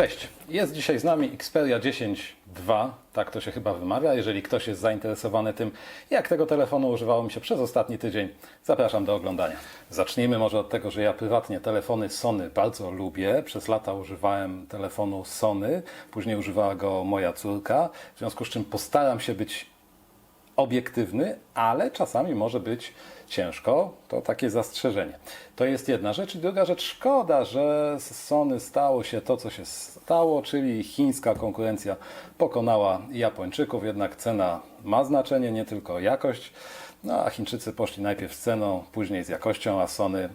Cześć, jest dzisiaj z nami Xperia 10.2, tak to się chyba wymawia. Jeżeli ktoś jest zainteresowany tym, jak tego telefonu używało mi się przez ostatni tydzień, zapraszam do oglądania. Zacznijmy może od tego, że ja prywatnie telefony Sony bardzo lubię. Przez lata używałem telefonu Sony, później używała go moja córka, w związku z czym postaram się być obiektywny, ale czasami może być ciężko. To takie zastrzeżenie. To jest jedna rzecz. I druga rzecz, szkoda, że z Sony stało się to, co się stało, czyli chińska konkurencja pokonała Japończyków, jednak cena ma znaczenie, nie tylko jakość. No a Chińczycy poszli najpierw z ceną, później z jakością, a Sony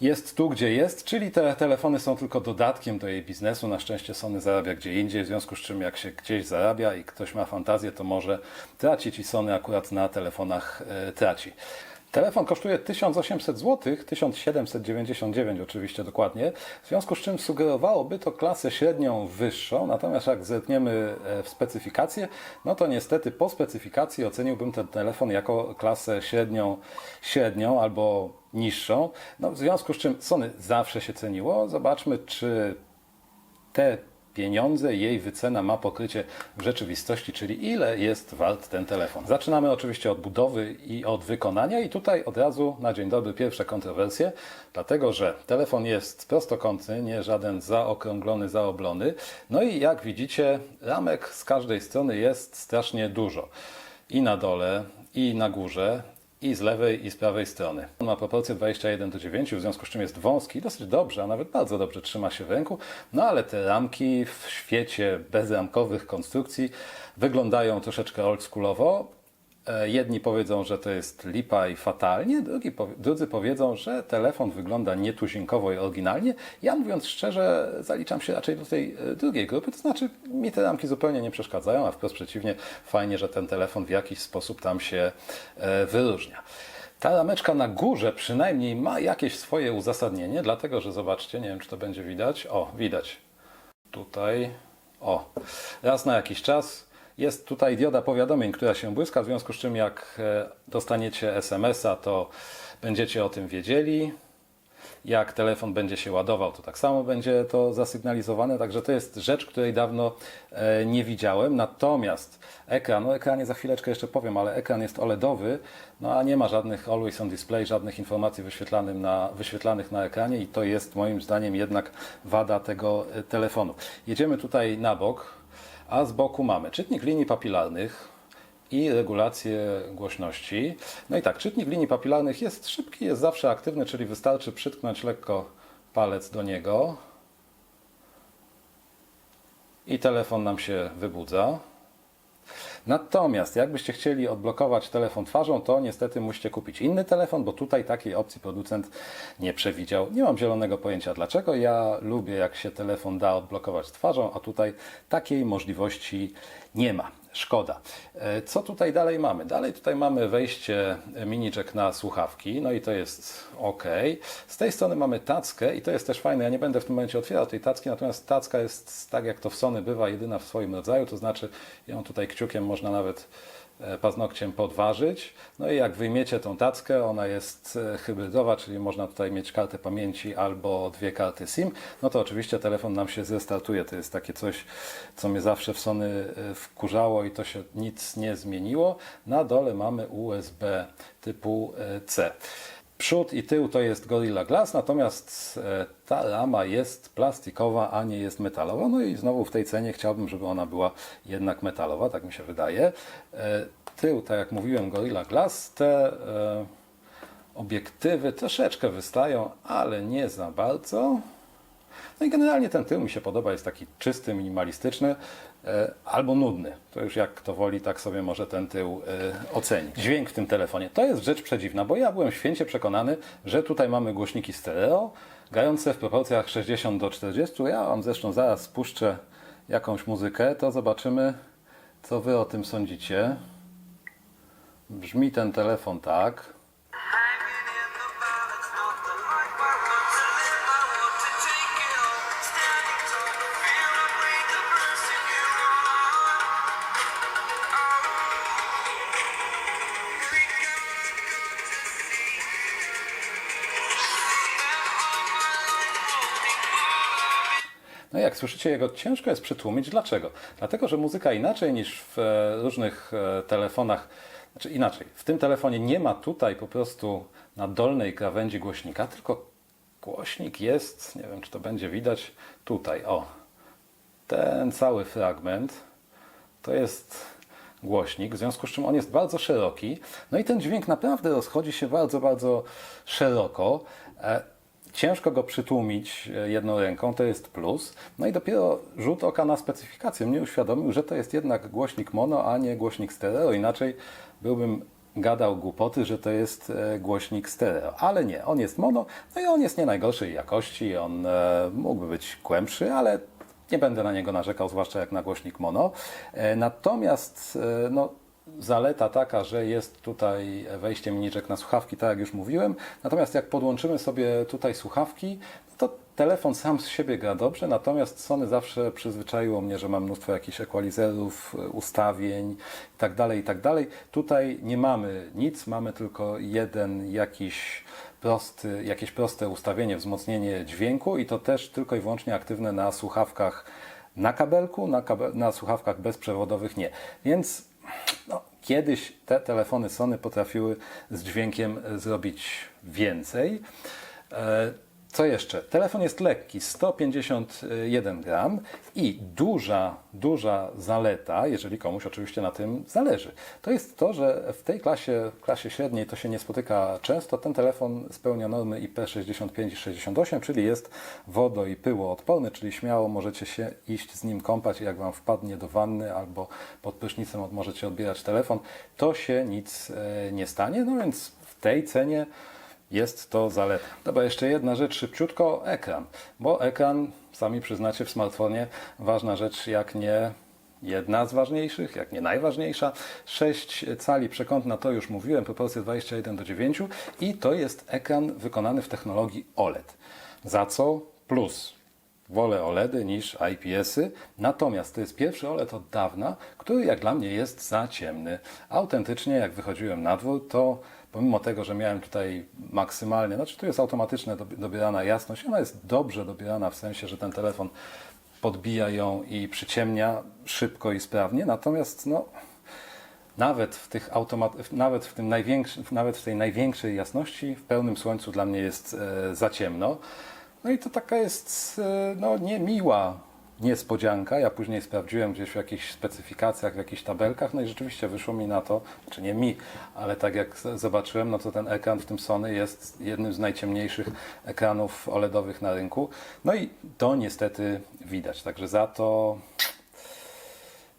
jest tu, gdzie jest, czyli te telefony są tylko dodatkiem do jej biznesu. Na szczęście Sony zarabia gdzie indziej, w związku z czym jak się gdzieś zarabia i ktoś ma fantazję, to może tracić i Sony akurat na telefonach e, traci. Telefon kosztuje 1800 zł, 1799 oczywiście dokładnie, w związku z czym sugerowałoby to klasę średnią wyższą, natomiast jak zerkniemy e, w specyfikację, no to niestety po specyfikacji oceniłbym ten telefon jako klasę średnią, średnią albo niższą. No, w związku z czym Sony zawsze się ceniło. Zobaczmy, czy te pieniądze, jej wycena ma pokrycie w rzeczywistości, czyli ile jest wart ten telefon. Zaczynamy oczywiście od budowy i od wykonania i tutaj od razu na dzień dobry pierwsze kontrowersje, dlatego że telefon jest prostokątny, nie żaden zaokrąglony, zaoblony. No i jak widzicie, ramek z każdej strony jest strasznie dużo. I na dole, i na górze, i z lewej, i z prawej strony. On ma proporcję 21 do 9, w związku z czym jest wąski, dosyć dobrze, a nawet bardzo dobrze trzyma się w ręku. No ale te ramki w świecie bezramkowych konstrukcji wyglądają troszeczkę oldschoolowo. E, Jedni powiedzą, że to jest lipa i fatalnie, drugi, drudzy powiedzą, że telefon wygląda nietuzinkowo i oryginalnie. Ja mówiąc szczerze, zaliczam się raczej do tej e, drugiej grupy, to znaczy mi te ramki zupełnie nie przeszkadzają, a wprost przeciwnie, fajnie, że ten telefon w jakiś sposób tam się e, wyróżnia. Ta rameczka na górze przynajmniej ma jakieś swoje uzasadnienie, dlatego że zobaczcie, nie wiem czy to będzie widać. O, widać. Tutaj. O, raz na jakiś czas jest tutaj dioda powiadomień, która się błyska, w związku z czym jak e, dostaniecie SMS-a, to będziecie o tym wiedzieli. Jak telefon będzie się ładował, to tak samo będzie to zasygnalizowane. Także to jest rzecz, której dawno e, nie widziałem. Natomiast ekran, no ekranie za chwileczkę jeszcze powiem, ale ekran jest OLEDowy, no a nie ma żadnych always on display, żadnych informacji wyświetlanych na, wyświetlanych na ekranie i to jest moim zdaniem jednak wada tego e, telefonu. Jedziemy tutaj na bok, a z boku mamy czytnik linii papilarnych, i regulację głośności. No i tak, czytnik linii papilarnych jest szybki, jest zawsze aktywny, czyli wystarczy przytknąć lekko palec do niego i telefon nam się wybudza. Natomiast jakbyście chcieli odblokować telefon twarzą, to niestety musicie kupić inny telefon, bo tutaj takiej opcji producent nie przewidział. Nie mam zielonego pojęcia dlaczego. Ja lubię jak się telefon da odblokować twarzą, a tutaj takiej możliwości nie ma. Szkoda. E, Co tutaj dalej mamy? Dalej tutaj mamy wejście mini jack na słuchawki, no i to jest ok. Z tej strony mamy tackę i to jest też fajne. Ja nie będę w tym momencie otwierał tej tacki, natomiast tacka jest tak jak to w Sony bywa jedyna w swoim rodzaju, to znaczy ją tutaj kciukiem można nawet paznokciem podważyć. No i jak wyjmiecie tą tackę, ona jest e, hybrydowa, czyli można tutaj mieć kartę pamięci albo dwie karty SIM, no to oczywiście telefon nam się zrestartuje. To jest takie coś, co mnie zawsze w Sony e, wkurzało i to się nic nie zmieniło. Na dole mamy USB typu e, C. Przód i tył to jest Gorilla Glass, natomiast e, ta rama jest plastikowa, a nie jest metalowa. No i znowu w tej cenie chciałbym, żeby ona była jednak metalowa, tak mi się wydaje. E, Tył, tak jak mówiłem, Gorilla Glass. Te e, obiektywy troszeczkę wystają, ale nie za bardzo. No i generalnie ten tył mi się podoba, jest taki czysty, minimalistyczny albo nudny. To już jak kto woli, tak sobie może ten tył e, ocenić. Dźwięk w tym telefonie to jest rzecz przedziwna, bo ja byłem święcie przekonany, że tutaj mamy głośniki stereo, grające w proporcjach 60 do 40. Ja Wam zresztą zaraz spuszczę jakąś muzykę, to zobaczymy, co Wy o tym sądzicie. Brzmi ten telefon tak. Słyszycie, jego ciężko jest przytłumić. Dlaczego? Dlatego, że muzyka inaczej niż w e, różnych e, telefonach, znaczy inaczej, w tym telefonie nie ma tutaj po prostu na dolnej krawędzi głośnika, tylko głośnik jest, nie wiem czy to będzie widać, tutaj, o. Ten cały fragment to jest głośnik, w związku z czym on jest bardzo szeroki. No i ten dźwięk naprawdę rozchodzi się bardzo, bardzo szeroko. Ciężko go przytłumić e, jedną ręką, to jest plus. No i dopiero rzut oka na specyfikację mnie uświadomił, że to jest jednak głośnik mono, a nie głośnik stereo. Inaczej byłbym gadał głupoty, że to jest e, głośnik stereo. Ale nie, on jest mono, no i on jest nie najgorszej jakości. On e, mógłby być głębszy, ale nie będę na niego narzekał, zwłaszcza jak na głośnik mono. Natomiast no, zaleta taka, że jest tutaj wejście miniczek na słuchawki, tak jak już mówiłem. Natomiast jak podłączymy sobie tutaj słuchawki, to telefon sam z siebie gra dobrze, natomiast Sony zawsze przyzwyczaiło mnie, że mam mnóstwo jakichś equalizerów, ustawień i tak dalej, i tak. Tutaj nie mamy nic, mamy tylko jeden jakiś prosty, jakieś proste ustawienie, wzmocnienie dźwięku i to też tylko i wyłącznie aktywne na słuchawkach na kabelku, na, kabe- na słuchawkach bezprzewodowych nie. Więc no, kiedyś te telefony Sony potrafiły z dźwiękiem e, zrobić więcej. Co jeszcze? Telefon jest lekki, 151 gram i duża, duża zaleta, jeżeli komuś oczywiście na tym zależy, to jest to, że w tej klasie, klasie średniej to się nie spotyka często. Ten telefon spełnia normy IP65 i 68, czyli jest wodo i pyłoodporny, czyli śmiało możecie się iść z nim kąpać jak Wam wpadnie do wanny albo pod prysznicem możecie odbierać telefon, to się nic e, nie stanie. No więc w tej cenie jest to zaleta. Dobra, jeszcze jedna rzecz szybciutko, ekran. Bo ekran, sami przyznacie w smartfonie, ważna rzecz jak nie jedna z ważniejszych, jak nie najważniejsza. 6 cali przekątna, to już mówiłem, proporcje 21 do 9 i to jest ekran wykonany w technologii OLED. Za co plus Wolę OLEDy niż IPS-y, natomiast to jest pierwszy OLED od dawna, który jak dla mnie jest za ciemny. Autentycznie, jak wychodziłem na dwór, to pomimo tego, że miałem tutaj maksymalnie, znaczy tu jest automatyczna dobi- dobierana jasność, ona jest dobrze dobierana w sensie, że ten telefon podbija ją i przyciemnia szybko i sprawnie, natomiast no, nawet w, tych automat- nawet, w tym nawet w tej największej jasności, w pełnym słońcu dla mnie jest e, za ciemno. No i to taka jest e, no, niemiła niespodzianka. Ja później sprawdziłem gdzieś w jakichś specyfikacjach, w jakichś tabelkach, no i rzeczywiście wyszło mi na to, czy nie mi, ale tak jak zobaczyłem, no to ten ekran w tym Sony jest jednym z najciemniejszych ekranów OLEDowych na rynku. No i to niestety widać. Także za to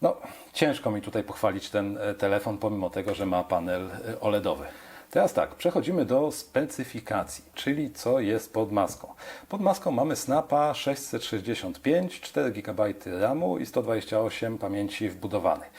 no, ciężko mi tutaj pochwalić ten e, telefon, pomimo tego, że ma panel e, OLEDowy. Teraz tak, przechodzimy do specyfikacji, czyli co jest pod maską. Pod maską mamy Snapa 665, 4 GB RAMu i 128 pamięci wbudowanej.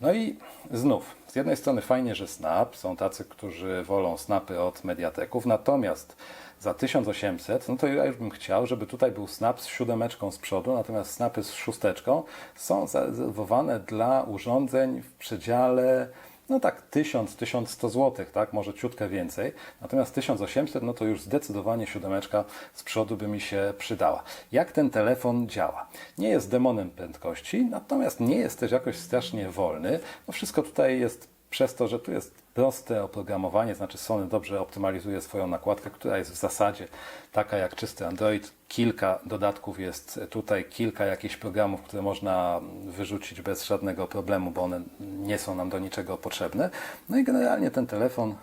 No i znów, z jednej strony fajnie, że Snap, są tacy, którzy wolą Snapy od Mediateków, natomiast za 1800, no to ja już bym chciał, żeby tutaj był snap z siódemeczką z przodu, natomiast snapy z szósteczką są zarezerwowane dla urządzeń w przedziale no tak 1000-1100 zł, tak, może ciutkę więcej. Natomiast 1800, no to już zdecydowanie siódemeczka z przodu by mi się przydała. Jak ten telefon działa? Nie jest demonem prędkości, natomiast nie jest też jakoś strasznie wolny. No wszystko tutaj jest przez to, że tu jest proste oprogramowanie, znaczy Sony dobrze optymalizuje swoją nakładkę, która jest w zasadzie taka jak czysty Android. Kilka dodatków jest tutaj, kilka jakichś programów, które można wyrzucić bez żadnego problemu, bo one nie są nam do niczego potrzebne. No i generalnie ten telefon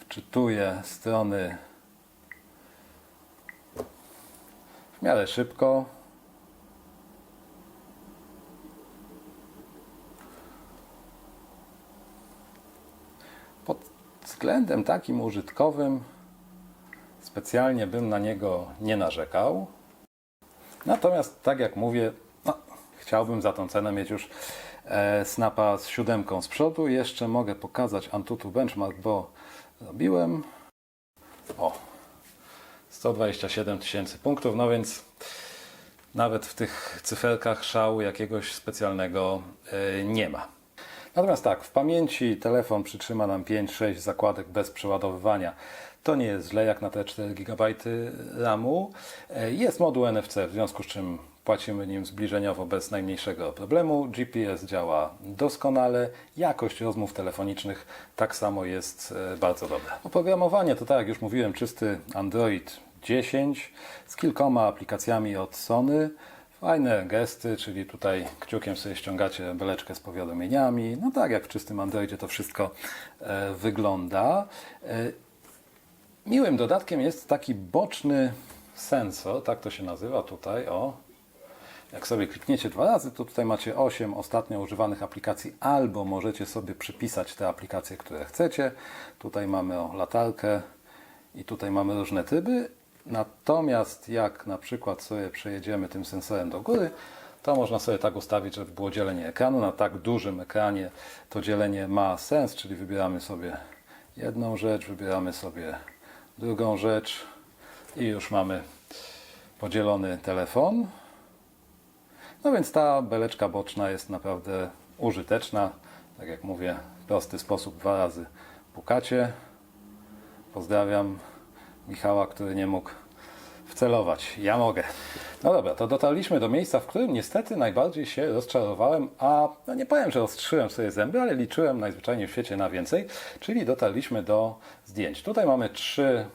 wczytuje strony w miarę szybko. Pod względem takim użytkowym specjalnie bym na niego nie narzekał. Natomiast, tak jak mówię, no, chciałbym za tą cenę mieć już e, Snapa z siódemką z przodu. Jeszcze mogę pokazać Antutu Benchmark, bo robiłem. O, 127 tysięcy punktów, no więc nawet w tych cyferkach szału jakiegoś specjalnego e, nie ma. Natomiast tak, w pamięci telefon przytrzyma nam 5-6 zakładek bez przeładowywania. To nie jest źle jak na te 4 GB RAMu. E, Jest moduł NFC, w związku z czym płacimy nim zbliżeniowo bez najmniejszego problemu. GPS działa doskonale. Jakość rozmów telefonicznych tak samo jest e, bardzo dobra. Oprogramowanie to tak jak już mówiłem, czysty Android 10 z kilkoma aplikacjami od Sony. Fajne gesty, czyli tutaj kciukiem sobie ściągacie beleczkę z powiadomieniami. No tak jak w czystym Androidzie to wszystko e, wygląda. E, miłym dodatkiem jest taki boczny sensor, tak to się nazywa tutaj, o. Jak sobie klikniecie dwa razy, to tutaj macie 8 ostatnio używanych aplikacji, albo możecie sobie przypisać te aplikacje, które chcecie. Tutaj mamy o, latarkę i tutaj mamy różne tryby. Natomiast jak na przykład sobie przejedziemy tym sensorem do góry, to można sobie tak ustawić, żeby było dzielenie ekranu. Na tak dużym ekranie to dzielenie ma sens, czyli wybieramy sobie jedną rzecz, wybieramy sobie drugą rzecz i już mamy podzielony telefon. No więc ta beleczka boczna jest naprawdę użyteczna. Tak jak mówię, w prosty sposób dwa razy pukacie. Pozdrawiam Michała, który nie mógł wcelować. Ja mogę. No dobra, to dotarliśmy do miejsca, w którym niestety najbardziej się rozczarowałem, a no nie powiem, że ostrzyłem sobie zęby, ale liczyłem najzwyczajniej w świecie na więcej, czyli dotarliśmy do zdjęć. Tutaj mamy trzy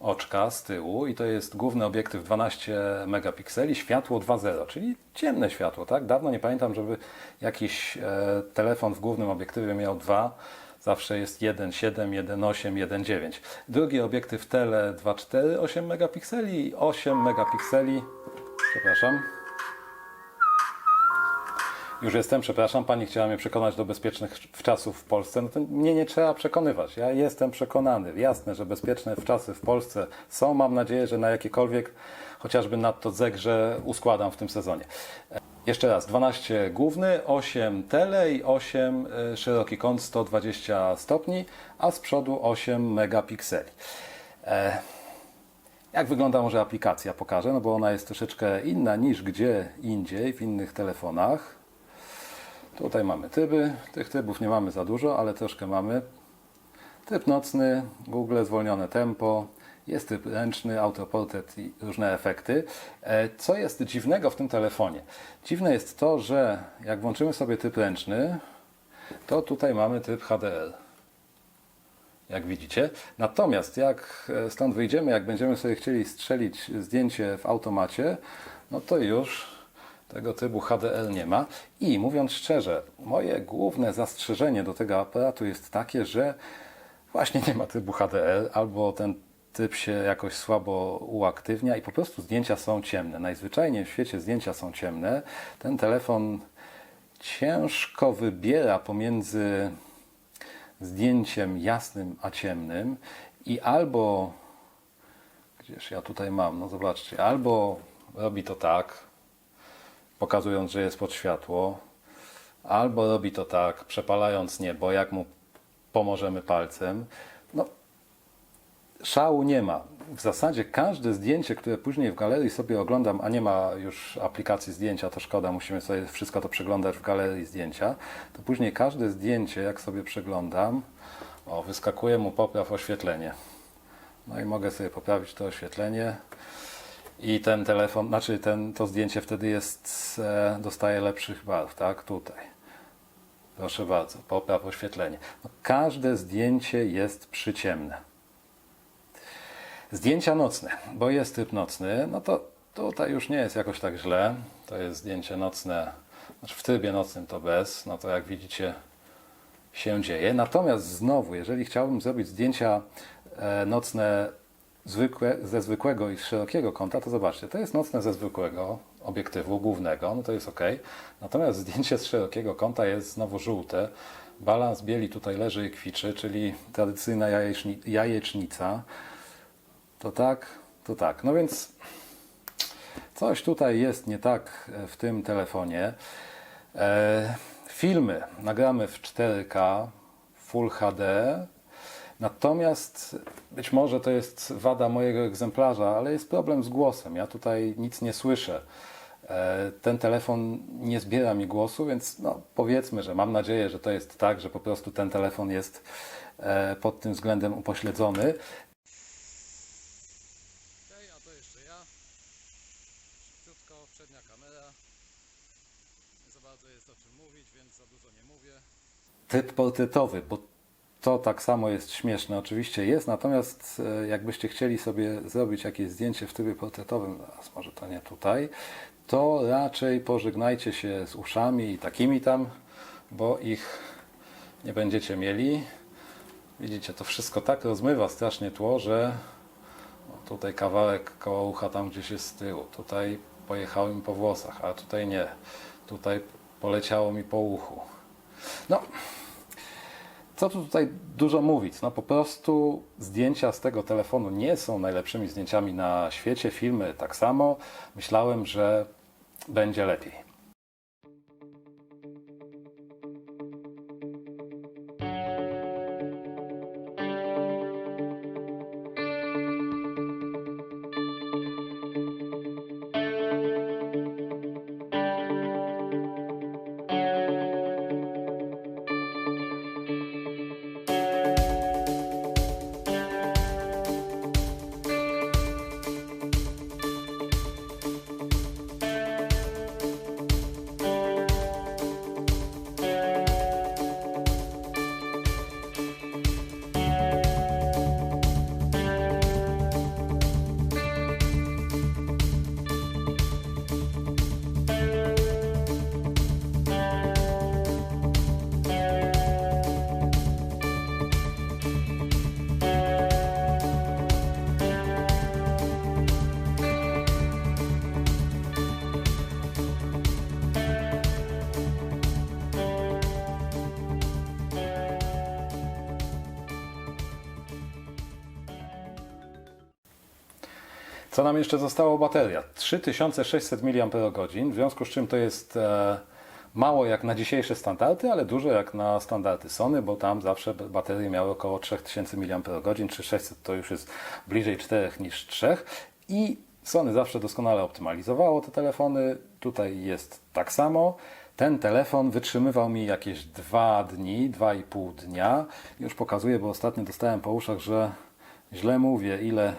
oczka z tyłu i to jest główny obiektyw 12 megapikseli, światło 2.0, czyli ciemne światło, tak? Dawno nie pamiętam, żeby jakiś e, telefon w głównym obiektywie miał dwa. Zawsze jest 1.7, 1.8, 1.9. Drugi obiektyw tele 2.4, 8 megapikseli i 8 megapikseli. Przepraszam. Już jestem, przepraszam, pani chciała mnie przekonać do bezpiecznych wczasów w Polsce. No to mnie nie trzeba przekonywać. Ja jestem przekonany. Jasne, że bezpieczne wczasy w Polsce są. Mam nadzieję, że na jakiekolwiek, chociażby nadto zegrze, uskładam w tym sezonie. Jeszcze raz, 12 główny, 8 tele i 8 y, szeroki kąt 120 stopni, a z przodu 8 megapikseli. E, jak wygląda może aplikacja? Pokażę, no bo ona jest troszeczkę inna niż gdzie indziej w innych telefonach. Tutaj mamy tryby. Tych trybów nie mamy za dużo, ale troszkę mamy. Tryb nocny, Google zwolnione tempo, jest tryb ręczny, autoportret i różne efekty. E, Co jest dziwnego w tym telefonie? Dziwne jest to, że jak włączymy sobie tryb ręczny, to tutaj mamy tryb HDR. Jak widzicie. Natomiast jak e, stąd wyjdziemy, jak będziemy sobie chcieli strzelić zdjęcie w automacie, no to już tego trybu HDR nie ma. I mówiąc szczerze, moje główne zastrzeżenie do tego aparatu jest takie, że właśnie nie ma trybu HDR, albo ten tryb się jakoś słabo uaktywnia i po prostu zdjęcia są ciemne. Najzwyczajniej w świecie zdjęcia są ciemne. Ten telefon ciężko wybiera pomiędzy zdjęciem jasnym a ciemnym i albo gdzież ja tutaj mam, no zobaczcie, albo robi to tak, pokazując, że jest pod światło, albo robi to tak, przepalając niebo, jak mu pomożemy palcem. Szału nie ma. W zasadzie każde zdjęcie, które później w galerii sobie oglądam, a nie ma już aplikacji zdjęcia, to szkoda, musimy sobie wszystko to przeglądać w galerii zdjęcia, to później każde zdjęcie, jak sobie przeglądam, o, wyskakuje mu popraw oświetlenie. No i mogę sobie poprawić to oświetlenie i ten telefon, znaczy ten, to zdjęcie wtedy jest, e, dostaje lepszych barw, tak, tutaj. Proszę bardzo, popraw oświetlenie. No, każde zdjęcie jest przyciemne. Zdjęcia nocne, bo jest typ nocny, no to tutaj już nie jest jakoś tak źle. To jest zdjęcie nocne, znaczy w trybie nocnym to bez, no to jak widzicie się dzieje. Natomiast znowu, jeżeli chciałbym zrobić zdjęcia e, nocne zwykłe, ze zwykłego i szerokiego kąta, to zobaczcie, to jest nocne ze zwykłego obiektywu głównego, no to jest ok. Natomiast zdjęcie z szerokiego kąta jest znowu żółte. Balans bieli tutaj leży i kwiczy, czyli tradycyjna jajeczni, jajecznica. To tak, to tak. No więc coś tutaj jest nie tak w tym telefonie. E, filmy nagramy w 4K Full HD. Natomiast być może to jest wada mojego egzemplarza, ale jest problem z głosem. Ja tutaj nic nie słyszę. E, Ten telefon nie zbiera mi głosu, więc no, powiedzmy, że mam nadzieję, że to jest tak, że po prostu ten telefon jest e, pod tym względem upośledzony. Tryb portretowy, bo to tak samo jest śmieszne, oczywiście jest, natomiast e, jakbyście chcieli sobie zrobić jakieś zdjęcie w trybie portretowym, może to nie tutaj, to raczej pożegnajcie się z uszami i takimi tam, bo ich nie będziecie mieli. Widzicie, to wszystko tak rozmywa strasznie tło, że tutaj kawałek koło ucha tam gdzieś jest z tyłu, tutaj pojechało mi po włosach, a tutaj nie. Tutaj poleciało mi po uchu. No, co tu tutaj dużo mówić? No po prostu zdjęcia z tego telefonu nie są najlepszymi zdjęciami na świecie, filmy tak samo. Myślałem, że będzie lepiej. Co nam jeszcze zostało? Bateria. 3600 mAh, w związku z czym to jest e, mało jak na dzisiejsze standardy, ale dużo jak na standardy Sony, bo tam zawsze baterie miały około 3000 mAh, czy 600 to już jest bliżej 4 niż 3. I Sony zawsze doskonale optymalizowało te telefony. Tutaj jest tak samo. Ten telefon wytrzymywał mi jakieś 2 dni, 2,5 dnia. Już pokazuję, bo ostatnio dostałem po uszach, że źle mówię, ile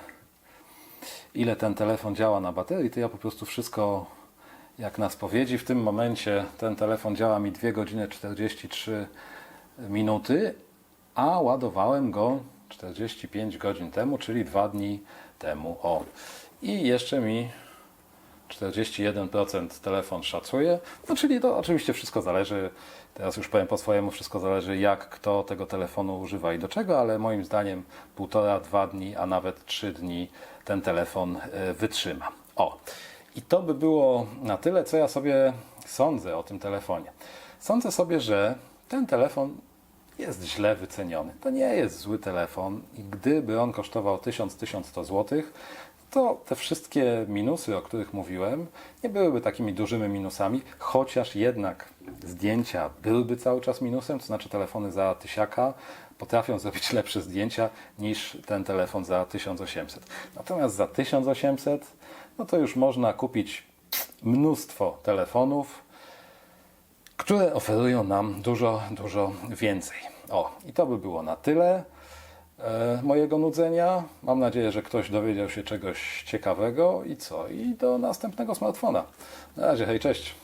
ile ten telefon działa na baterii, to ja po prostu wszystko jak na spowiedzi. W tym momencie ten telefon działa mi 2 godziny 43 minuty, a ładowałem go 45 godzin temu, czyli 2 dni temu. O. I jeszcze mi 41% telefon szacuje. No czyli to oczywiście wszystko zależy, teraz już powiem po swojemu, wszystko zależy jak kto tego telefonu używa i do czego, ale moim zdaniem półtora, dwa dni, a nawet trzy dni ten telefon e, wytrzyma. O, i to by było na tyle, co ja sobie sądzę o tym telefonie. Sądzę sobie, że ten telefon jest źle wyceniony. To nie jest zły telefon i gdyby on kosztował 1000-1100 zł, to te wszystkie minusy, o których mówiłem, nie byłyby takimi dużymi minusami, chociaż jednak zdjęcia byłyby cały czas minusem, to znaczy telefony za tysiaka potrafią zrobić lepsze zdjęcia niż ten telefon za 1800. Natomiast za 1800 no to już można kupić mnóstwo telefonów, które oferują nam dużo, dużo więcej. O, i to by było na tyle mojego nudzenia. Mam nadzieję, że ktoś dowiedział się czegoś ciekawego i co? I do następnego smartfona. Na razie, hej, cześć.